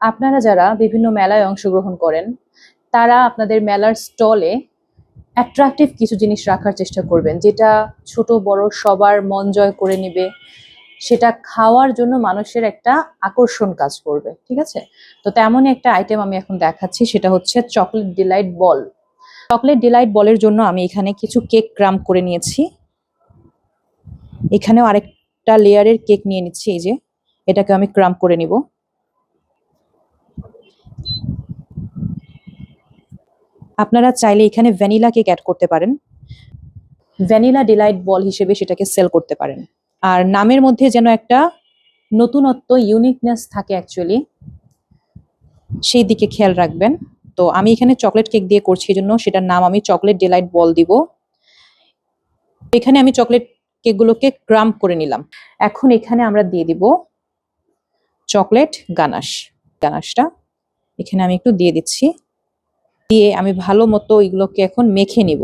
আপনারা যারা বিভিন্ন মেলায় অংশগ্রহণ করেন, তারা আপনাদের মেলার স্টলে অ্যাট্রাকটিভ কিছু জিনিস রাখার চেষ্টা করবেন, যেটা ছোট, বড়, সবার মন জয় করে নেবে। সেটা খাওয়ার জন্য মানুষের একটা আকর্ষণ কাজ করবে, ঠিক আছে? তো তেমনই একটা আইটেম আমি এখন দেখাচ্ছি, সেটা হচ্ছে chocolate delight ball chocolate delight বলের জন্য আমি এখানে কিছু কেক ক্রাম করে নিয়েছি। এখানেও আরেকটা লেয়ারের কেক নিয়ে নিচ্ছি, এই যে, এটাকে আমি ক্রাম করে নিব। আপনারা চাইলে এখানে ভ্যানিলা কেক অ্যাড করতে পারেন। ভ্যানিলা ডিলাইট বল হিসেবে সেটাকে সেল করতে পারেন। আর নামের মধ্যে যেন একটা নতুনত্ব ইউনিকনেস থাকে অ্যাকচুয়ালি সেই দিকে খেয়াল রাখবেন। তো আমি এখানে চকলেট কেক দিয়ে করছি জন্য সেটার নাম আমি চকলেট ডিলাইট বল দিব। এখানে আমি চকলেট কেকগুলোকে ক্রাম্প করে নিলাম। এখন এখানে আমরা দিয়ে দিব চকলেট গানাশ গানাশটা এখানে আমি একটু দিয়ে দিচ্ছি। দিয়ে আমি ভালো মতো এগুলোকে এখন মেখে নিব।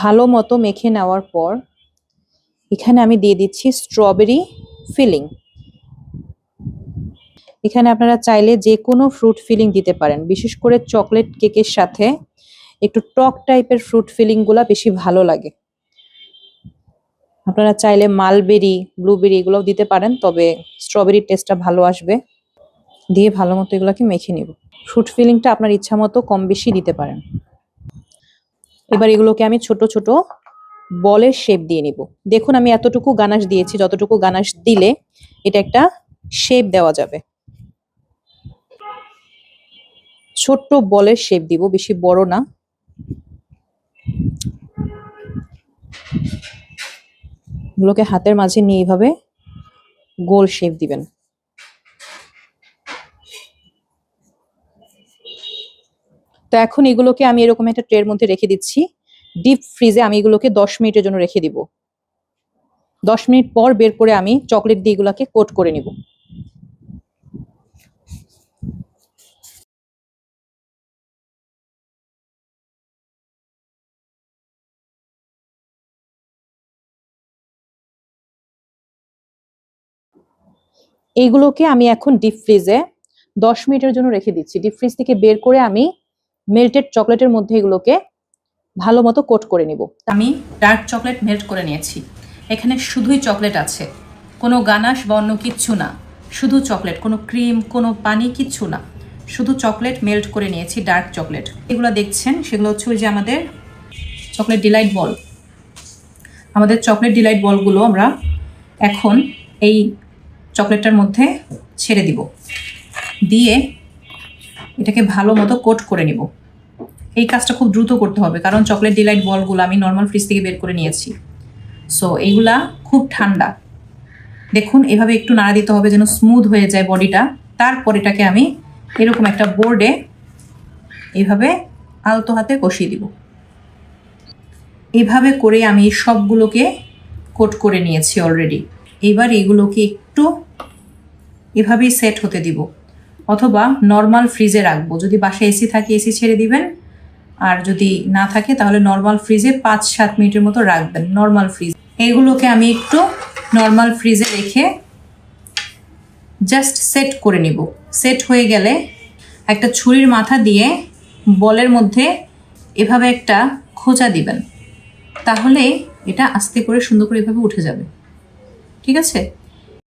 ভালো মতো মেখে নেওয়ার পর এখানে আমি দিয়ে দিচ্ছি স্ট্রবেরি ফিলিং এখানে আপনারা চাইলে যে কোনো ফ্রুট ফিলিং দিতে পারেন, বিশেষ করে চকলেট কেকের সাথে একটু টক টাইপের ফ্রুট ফিলিংগুলো বেশি ভালো লাগে। আপনারা চাইলে মালবেরি ব্লুবেরি এগুলোও দিতে পারেন, তবে স্ট্রবেরির টেস্টটা ভালো আসবে। দিয়ে ভালো মতো এগুলোকে মেখে নিব। ফ্রুট ফিলিংটা আপনার ইচ্ছা মতো কম বেশি দিতে পারেন। এবার এগুলোকে আমি ছোট ছোট বলের শেপ দিয়ে নিব। দেখুন, আমি এতটুকু গানাশ দিয়েছি, যতটুকু গানাশ দিলে এটা একটা শেপ দেওয়া যাবে। ছোট্ট বলের শেপ দিব, বেশি বড় না। এগুলোকে হাতের মাঝে নিয়ে এইভাবে গোল শেপ দিবেন। তো এখন এগুলোকে আমি এরকম একটা ট্রের মধ্যে রেখে দিচ্ছি। ডিপ ফ্রিজে আমি এগুলোকে দশ মিনিটের জন্য রেখে দিব। দশ মিনিট পর বের করে আমি চকলেট দিয়ে এগুলোকে কোট করে নিব। এইগুলোকে আমি এখন ডিপ ফ্রিজে দশ মিনিটের জন্য রেখে দিচ্ছি। ডিপ ফ্রিজ থেকে বের করে আমি মেল্টেড চকলেটের মধ্যে এগুলোকে ভালো মতো কোট করে নিব। আমি ডার্ক চকলেট মেল্ট করে নিয়েছি। এখানে শুধুই চকলেট আছে। কোনো গানাশ বা অন্য কিচ্ছু না। শুধু চকলেট কোনো ক্রিম কোনো পানি কিচ্ছু না। শুধু চকলেট মেল্ট করে নিয়েছি ডার্ক চকলেট এগুলো দেখছেন, সেগুলো হচ্ছে ওই যে আমাদের চকলেট ডিলাইট বল আমাদের চকলেট ডিলাইট বলগুলো আমরা এখন এই চকলেটটার মধ্যে ছেড়ে দিব। দিয়ে এটাকে ভালো মতো কোট করে নিব। এই কাজটা খুব দ্রুত করতে হবে, কারণ চকলেট ডিলাইট বলগুলো আমি নর্মাল ফ্রিজ থেকে বের করে নিয়েছি। সো, এইগুলা খুব ঠান্ডা। দেখুন, এভাবে একটু নাড়া দিতে হবে যেন স্মুথ হয়ে যায় বডিটা। তারপর এটাকে আমি এরকম একটা বোর্ডে এইভাবে আলতো হাতে কষিয়ে দিব। এভাবে করে আমি সবগুলোকে কোট করে নিয়েছি অলরেডি। এবার এগুলোকে একটু এভাবেই সেট হতে দিব। অথবা নর্মাল ফ্রিজে রাখব। যদি বাসায় এসি থাকে এসি ছেড়ে দিবেন। আর যদি না থাকে, তাহলে নর্মাল ফ্রিজে পাঁচ সাত মিনিটের মতো রাখবেন নর্মাল ফ্রিজ এগুলোকে আমি একটু নর্মাল ফ্রিজে রেখে জাস্ট সেট করে নিব। সেট হয়ে গেলে একটা ছুরির মাথা দিয়ে বলের মধ্যে এভাবে একটা খোঁচা দিবেন। তাহলে এটা আস্তে করে সুন্দর করে এভাবে উঠে যাবে। ঠিক আছে?